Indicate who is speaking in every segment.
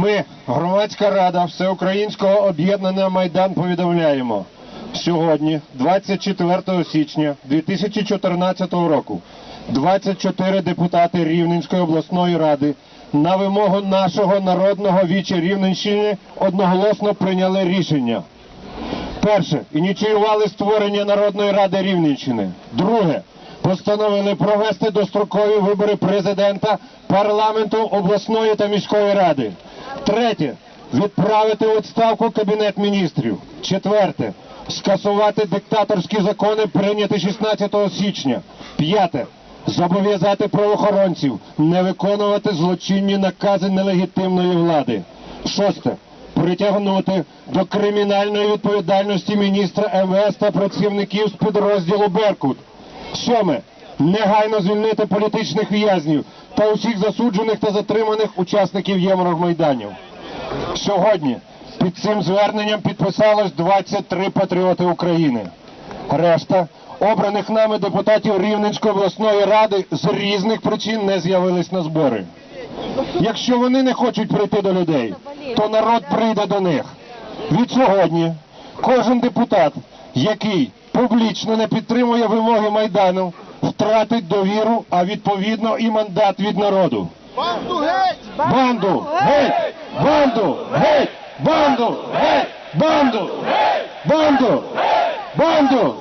Speaker 1: Ми, громадська рада Всеукраїнського об'єднання Майдан, повідомляємо. Сьогодні, 24 січня 2014 року, 24 депутати Рівненської обласної ради на вимогу нашого народного віча Рівненщини одноголосно прийняли рішення. Перше, ініціювали створення Народної ради Рівненщини. Друге, постановили провести дострокові вибори президента, парламенту, обласної та міської ради. Третє, відправити у відставку Кабінет міністрів. Четверте, скасувати диктаторські закони, прийняті 16 січня. П'яте, зобов'язати правоохоронців не виконувати злочинні накази нелегітимної влади. Шосте, притягнути до кримінальної відповідальності міністра МВС та працівників з підрозділу Беркут. Сьоме. Негайно звільнити політичних в'язнів та усіх засуджених та затриманих учасників Євромайданів. Сьогодні під цим зверненням підписалось 23 патріоти України. Решта обраних нами депутатів Рівненської обласної ради з різних причин не з'явились на збори. Якщо вони не хочуть прийти до людей, то народ прийде до них. Від сьогодні кожен депутат, який публічно не підтримує вимоги Майдану, втратить довіру, а відповідно і мандат від народу.
Speaker 2: Банду геть!
Speaker 1: Банду! Геть! Банду! Геть! Банду! Геть! Банду! Банду! Банду!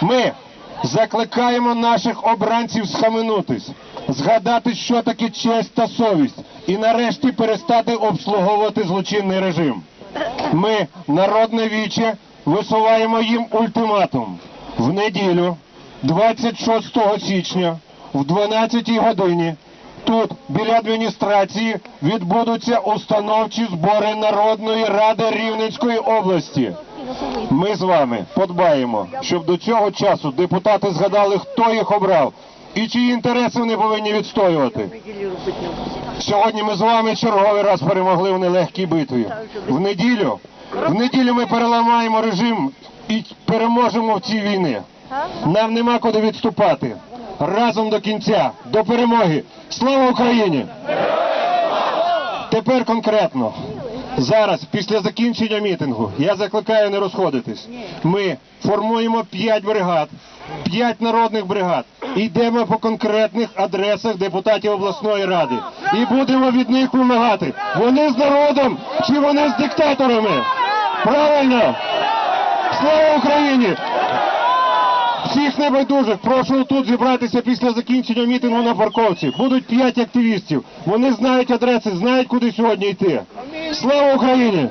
Speaker 1: Ми закликаємо наших обранців схаменутись, згадати, що таке честь та совість, і нарешті перестати обслуговувати злочинний режим. Ми, народне віче, висуваємо їм ультиматум. В неділю, 26 січня, в 12 годині, тут, біля адміністрації, відбудуться установчі збори Народної ради Рівненської області. Ми з вами подбаємо, щоб до цього часу депутати згадали, хто їх обрав і чиї інтереси вони повинні відстоювати. Сьогодні ми з вами черговий раз перемогли в нелегкій битві. В неділю, в неділю ми переламаємо режим і переможемо в цій війні. Нам нема куди відступати. Разом до кінця, до перемоги. Слава Україні! Тепер конкретно. Зараз, після закінчення мітингу, я закликаю не розходитись. Ми формуємо 5 бригад, 5 народних бригад. Йдемо по конкретних адресах депутатів обласної ради. І будемо від них вимагати. Вони з народом чи вони з диктаторами? Правильно! Слава Україні! Всіх небайдужих прошу тут зібратися після закінчення мітингу на парковці. Будуть п'ять активістів. Вони знають адреси, знають, куди сьогодні йти. Слава Україні!